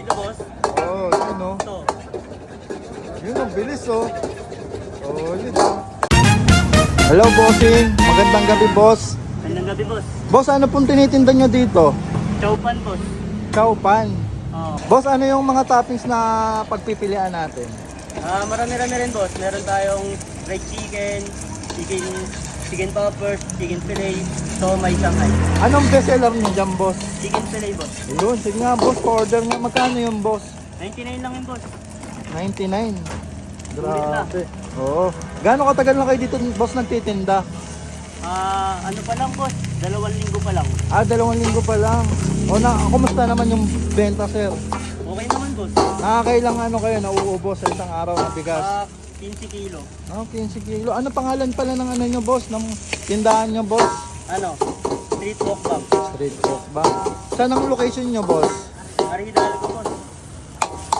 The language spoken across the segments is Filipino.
dito, boss. Oh, yun oh. Ito. Yun ang bilis oh. Oh, yun oh. Hello, bossing. Magandang gabi, boss. Gandang gabi, boss. Boss, ano pong tinitinda nyo dito? Chowpan, boss. Kaupan. Oo. Boss, ano yung mga toppings na pagpipilian natin? Ah, marami-rami rin, boss. Meron tayong fried chicken, chicken chicken poppers, chicken fillet, somay shanghai. Anong bestseller nyo dyan, boss? Chicken fillet, boss. Yun, sige nga, boss. Pa-order nga. Magkano yung boss? 99 lang yun, boss. 99. Sulit na. Grabe. Oo. Gaano katagal na kayo dito, boss, nagtitinda? Ah, ano pa lang, boss? Dalawang linggo pa lang. Ah, dalawang linggo pa lang. O na, kumusta naman yung benta, sir? Okay naman, boss. Nakakailang ano kayo, nauubos sa isang araw na bigas? Ah, 15 kilo. Oh, 15 kilo. Ano pangalan pala ng ano nyo, boss? Ng tindahan nyo, boss? Ano? Street walk bag. Street Food ba? Saan ang location nyo, boss? Aridal ko, boss.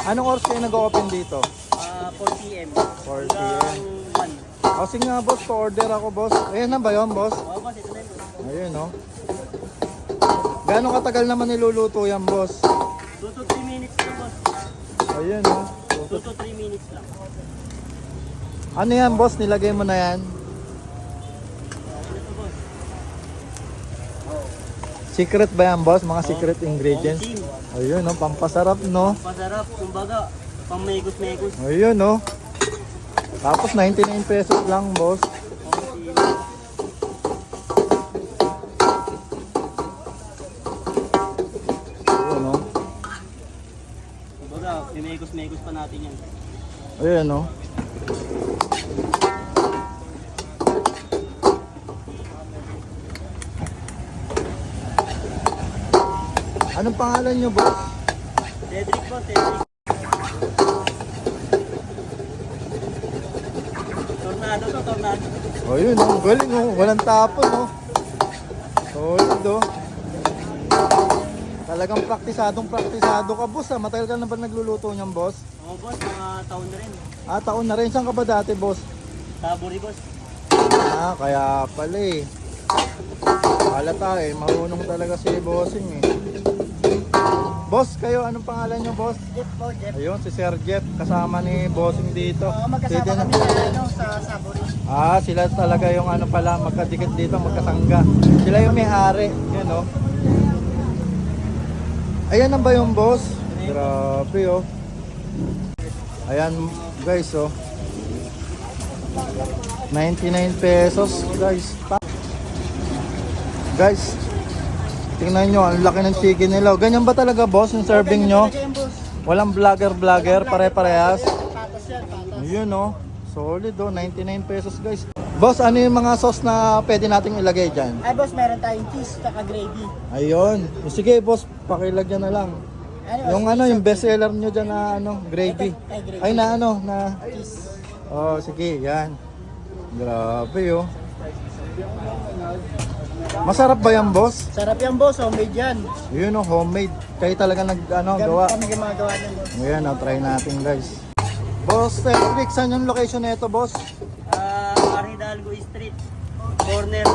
Anong oras kayo nag-open dito? Ah, 4 p.m. 4 p.m. Hanggang 1. O sige nga, boss. Pa-order ako, boss. Ayan na ba yun, boss? Oo, boss. Ito na yun. Ayun, no? Gaano katagal naman niluluto yan, boss? 2 to 3 minutes lang, boss. Ayun, no? 2 to 3 minutes lang. Ano yan, boss? Nilagay mo na yan? Secret ba yan, boss? Mga secret ingredients? Team. Ayun, no? Pampasarap, no? Pasarap, kumbaga, pang megus-megus. Ayun, no? Tapos 99 pesos lang, boss. Ayun, no? Kumbaga, megus-megus pa natin yan. Ayun, no? Anong pangalan nyo, boss? Cedric po, Cedric. Tornado to, tornado. Ayun, no? Galing, no? Walang tapon, no? Solid, oh. Talagang praktisadong praktisado ka, boss, ah. Matagal ka na ba nagluluto niyan, boss? Oo, boss, mga taon na rin. Ah, taon na rin. Saan ka ba dati, boss? Tabori, boss. Ah, kaya pala eh. Halata eh, marunong talaga si bossing eh. Boss, kayo, anong pangalan nyo, boss? Jeff po, Jeff. Ayun, si Sir Jeff, kasama ni bossing dito. Oo, magkasama Pwede kami sa, ano, sa Sabori. Ah, sila talaga yung ano pala, magkadikit dito, magkasangga. Sila yung may-ari, yan oh. Ayan na ba yung boss? Grabe oh. Ayan guys oh. 99 pesos guys. Guys, tingnan nyo, ang laki ng chicken nila. Ganyan ba talaga boss yung serving nyo? Walang vlogger-vlogger, pare-parehas. Ayun oh. Solid oh, 99 pesos guys. Boss, ano yung mga sauce na pwede nating ilagay dyan? Ay, boss, meron tayong cheese, tsaka gravy. Ayun. Sige boss, pakilagyan na lang. Ano, Yung ano, yung best seller nyo dyan na ano, gravy. Ay, gravy. Ay na ano, na... cheese. Oh, sige, yan. Grabe oh. Masarap ba yan boss? Sarap yan, boss. Homemade yan. Yun oh, homemade. Kayo talaga nag ano, gawa. Kami gumagawa yan, boss. Ayan, oh, try natin guys. Boss, Felix, saan yung location nito boss? Aridalgo Street. Corner.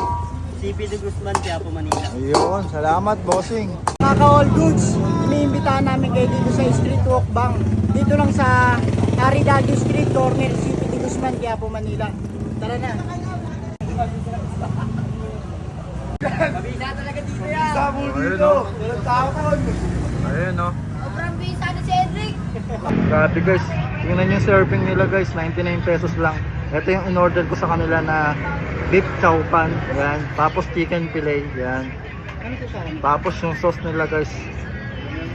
CP de Guzman, Quiapo, Manila. Ayun, salamat bossing. Mga ka-all goods, iniimbitahan namin kayo dito sa Street Walk Bank. Dito lang sa Aridalgo Street, corner City de Guzman, Quiapo, Manila. Tara na. Ayun oh. Ayun oh. Sobrang bisa ni Cedric. Grabe guys, tingnan yung serving nila guys, 99 pesos lang. Ito yung in-order ko sa kanila na beef chow pan, yan. Tapos chicken fillet, yan. Tapos yung sauce nila guys,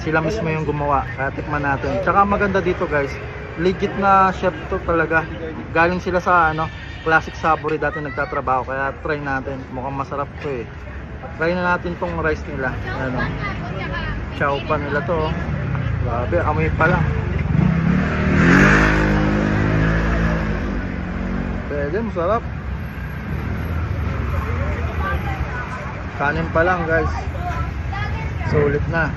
sila mismo yung gumawa. Kaya tikman natin. Tsaka maganda dito guys, legit na chef to talaga. Galing sila sa ano, classic Saburi dati nagtatrabaho. Kaya try natin. Mukhang masarap to eh. Try na natin tong rice nila. Ano, chow pan nila to. oh. Grabe, amoy pa Pwede, masarap. Kanin pa lang guys. Sulit na.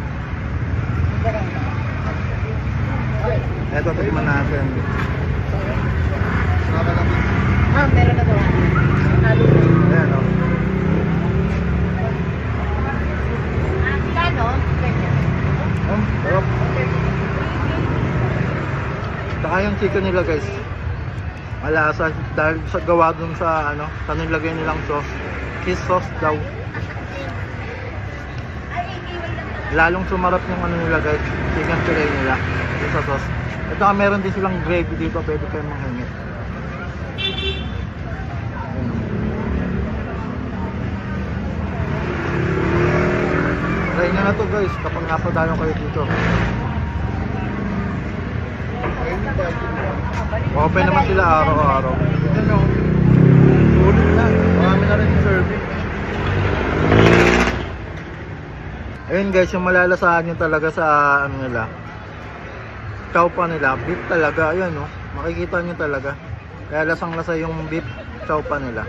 Eto, tikman natin. Ah, meron na to. Halo. Ayan o. Kano? Oh, sarap. Tsaka yung chicken nila guys. Malasa dahil sa gawa dun sa ano, sa nilagay nilang sauce. Cheese sauce daw. Lalong sumarap yung ano nila guys, chicken fillet nila. Yung sa sauce. At saka meron din silang gravy dito, pwede kayong manghingi. Try nyo na to guys kapag napadalo kayo dito. Open naman sila araw-araw. Yan o. Sulit na. Marami na rin yung serving. Ayun guys, yung malalasahan nyo talaga sa ano nila. Chow pa nila. Beef talaga. Ayun o. Makikita nyo talaga. Kaya lasang lasa yung beef chow pa nila.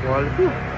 Quality.